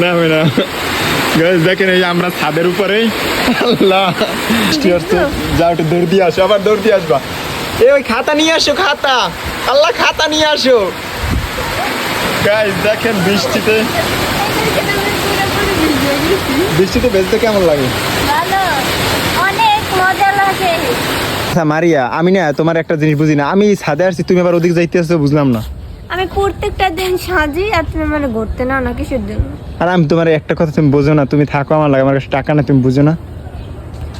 না না। গাইস দেখেন এই আমরা ছাদের উপরে। আল্লাহ যাও একটু দৌড় দিয়ে আসো আবার দৌড় দিয়ে আসবা। এ ওই খাতা নিয়ে আসো খাতা। আল্লাহ খাতা নিয়ে আসো। গাইস দেখেন বৃষ্টিতে। বৃষ্টিতে বেজতে কেমন লাগে? আচ্ছা মারিয়া আমি না তোমার একটা জিনিস বুঝি না। আমি ছাদে আসছি তুমি আবার ওদিক যাইতে আসছো বুঝলাম না। আমি প্রত্যেকটা দিন সাজি আর তুমি মানে ঘুরতে নাও না কিসের জন্য? আর আমি তোমার একটা কথা তুমি বোঝো না তুমি থাকো আমার লাগে আমার কাছে টাকা না তুমি বুঝো না।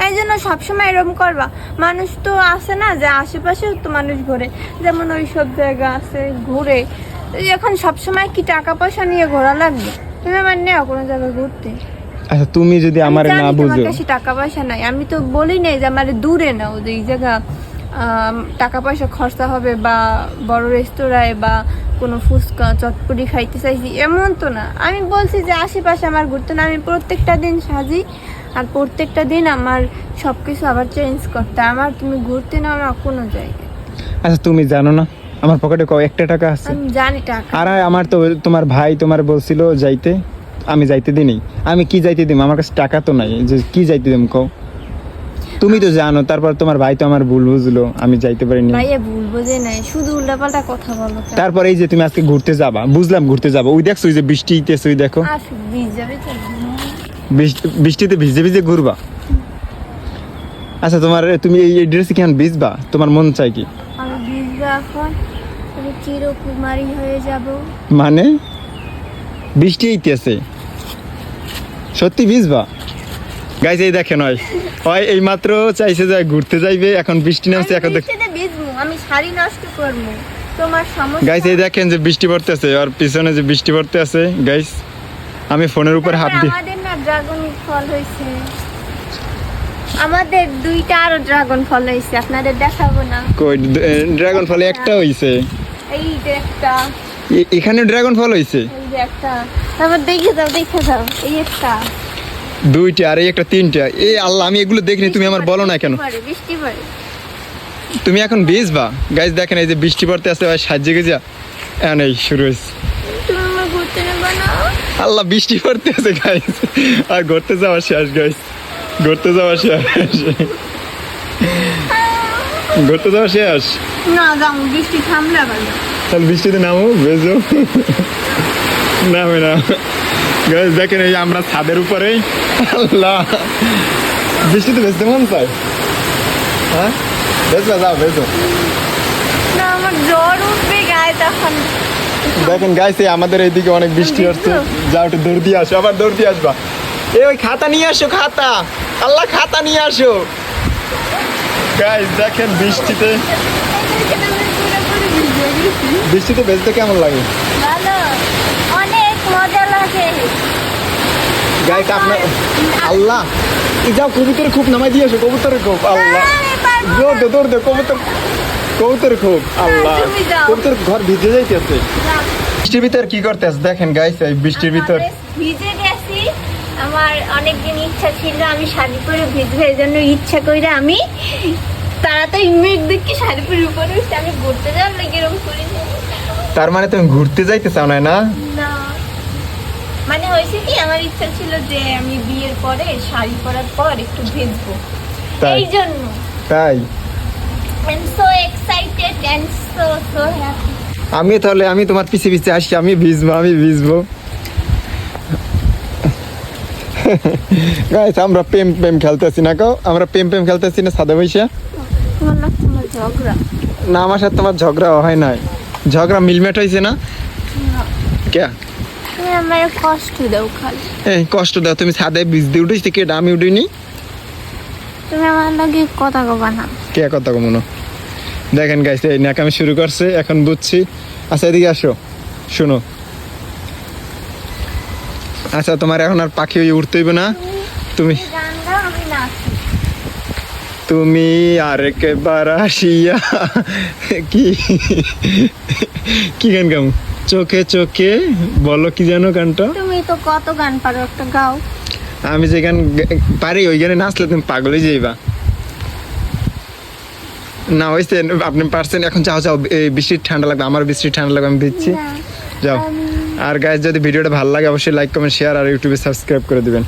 এই জন্য সবসময় এরকম করবা। মানুষ তো আছে না যে আশেপাশেও তো মানুষ ঘোরে। যেমন ওই সব জায়গা আছে ঘুরে। এখন সবসময় কি টাকা পয়সা নিয়ে ঘোরা লাগবে? তুমি আমার নেও কোনো জায়গায় ঘুরতে। আচ্ছা তুমি যদি আমার না বুঝো। কাছে টাকা পয়সা নাই। আমি তো বলি নাই যে আমার দূরে নাও যে এই জায়গা টাকা পয়সা খরচা হবে বা বড় রেস্তোরাঁয় বা কোনো ফুচকা চটপটি খাইতে চাইছি এমন তো না। আমি বলছি যে আশেপাশে আমার ঘুরতে না আমি প্রত্যেকটা দিন সাজি আর প্রত্যেকটা দিন আমার সব কিছু আবার চেঞ্জ করতে। আমার তুমি ঘুরতে না কোনো জায়গায় আচ্ছা তুমি জানো না? আমার পকেটে ক একটা টাকা আছে। আমি জানি টাকা। আর আমার তো তোমার ভাই তোমার বলছিল যাইতে আমি যাইতে দিই আমি কি যাইতে দিম? আমার কাছে টাকা তো নাই যে কি যাইতে দিম কও? তুমি তো জানো তারপর তোমার ভাই তো আমার ভুল বুঝলো আমি যাইতে পারিনি। ভাইয়া ভুল বোঝে নাই শুধু উল্টাপাল্টা কথা বলো তারপর এই যে তুমি আজকে ঘুরতে যাবা বুঝলাম ঘুরতে যাব। ওই দেখছ ওই যে বৃষ্টি ইতেছে ওই দেখো। বৃষ্টিতে ভিজে ভিজে ঘুরবা। আচ্ছা তোমার তুমি এই ড্রেসে কেমন ভিজবা? তোমার মন চাই কি? আমি ভিজবো এখন আমি চিরকুমারী হয়ে যাব। মানে? বৃষ্টি এইতেছে সত্যি ভিজবা? গাইজ এই দেখেন হয়। হয় এই মাত্র চাইছে যে ঘুরতে যাইবে এখন বৃষ্টি নামছে এখন দেখ বৃষ্টিতে ভিজবো আমি শাড়ি নষ্ট করব তোমার সমস্যা গাইজ এই দেখেন যে বৃষ্টি পড়তেছে আর পিছনে যে বৃষ্টি পড়তে আছে গাইজ আমি ফোনের উপর হাত দিই আমাদের না ড্রাগন ফল আমাদের দুইটা আরও ড্রাগন ফল আপনাদের দেখাবো না। কই ড্রাগন ফলে একটা হইছে। এই একটা। এখানে ড্রাগন ফল হইছে? এই একটা। তারপর দেখে যাও দেখে যাও এই একটা। দুইটা আর এই একটা তিনটা। এই আল্লাহ আমি এগুলো দেখিনি তুমি আমার বলো না কেন? বৃষ্টি পড়ে। তুমি এখন ভিজবা? গাইজ দেখেন এই যে বৃষ্টি পড়তে আছে ভাই সাহায্যে গেছা। এখন এই শুরু হয়েছে। আল্লাহ বৃষ্টি পড়তে আছে গাইজ আর ঘুরতে যাওয়া শেষ গাইজ ঘুরতে যাওয়া শেষ। ঘুরতে যাওয়া শেষ? না যাও বৃষ্টি থামলে আবার তাহলে বৃষ্টিতে নামো বেজো নামে না গাইজ দেখেন এই আমরা ছাদের উপরে আল্লাহ। বৃষ্টিতে বেজতে মন চায়? হ্যাঁ? বেজবা যাও বেজো না আমার জ্বর উঠবে গায়ে তখন। দেখেন গাইছে আমাদের এইদিকে অনেক বৃষ্টি হচ্ছে। যাও একটু দৌড় দিয়ে আসো আবার দৌড় দিয়ে আসবা। এ ওই খাতা নিয়ে আসো খাতা। আল্লাহ খাতা নিয়ে আসো। গাইস দেখেন বৃষ্টিতে বৃষ্টিতে বেজতে কেমন লাগে? অনেক মজা লাগে। গাইস আপনার আল্লাহ। এই যাও কবুতর খুব নামাই দিয়ে আসো কবুতরের খুব আল্লাহ। দৌড় দৌড় দে কবুতর কবুতর খুব। আল্লাহ। কবুতর ঘর ভিজে যাইতেছে। বৃষ্টির ভিতর কি করতে দেখেন গাইস এই বৃষ্টির ভিতর। ভিজে গেছি। আমার অনেক দিন ইচ্ছা ছিল আমি শাড়ি পরে ভিজবো এই জন্য ইচ্ছা করে আমি তাড়াতাড়ি মেঘ দেখি শাড়ি পরে উপরে উঠছি আমি ঘুরতে যাওয়ার লাগে এরকম করি তার মানে তুমি ঘুরতে যাইতে চাও না না? না। মানে হয়েছে কি আমার ইচ্ছা ছিল যে আমি বিয়ের পরে শাড়ি পরার পর একটু ভিজবো। এই জন্য। তাই. আমি তাহলে আমি তোমার পিছে পিছে আসি আমি ভিজবো আমি ভিজবো। গাইস আমরা প্রেম প্রেম খেলতেছি না কো? আমরা প্রেম প্রেম খেলতেছি না সাদা বৈশা? না আমার সাথে তোমার ঝগড়া হয় নাই। ঝগড়া মিলমেট হয়েছে না? কে? কষ্ট দাও খালি। এই কষ্ট দাও তুমি সাদে ভিজতে উঠেছি কে আমি উঠিনি। তুমি আমার লগে কথা কবা না। কে কথা কমনো দেখেন গাইছে এই ন্যাকামি শুরু করছে এখন বুঝছি। আচ্ছা এদিকে আসো। শোনো। আচ্ছা তোমার এখন আর পাখি উঠতে হইবে না। তুমি তুমি আর একবার আসিয়া কি কি গান গাও চোখে চোখে বলো কি জানো গানটা। তুমি তো কত গান পারো একটা গাও। আমি যে গান পারি ওইখানে নাচলে তুমি পাগলই যাইবা। না হয়েছে আপনি পারছেন এখন যাও যাও এই বৃষ্টির ঠান্ডা লাগবে আমার বৃষ্টির ঠান্ডা লাগবে আমি দিচ্ছি। যাও। আর গাইজ যদি ভিডিওটা ভালো লাগে অবশ্যই লাইক কমেন্ট শেয়ার আর ইউটিউবে সাবস্ক্রাইব করে দিবেন।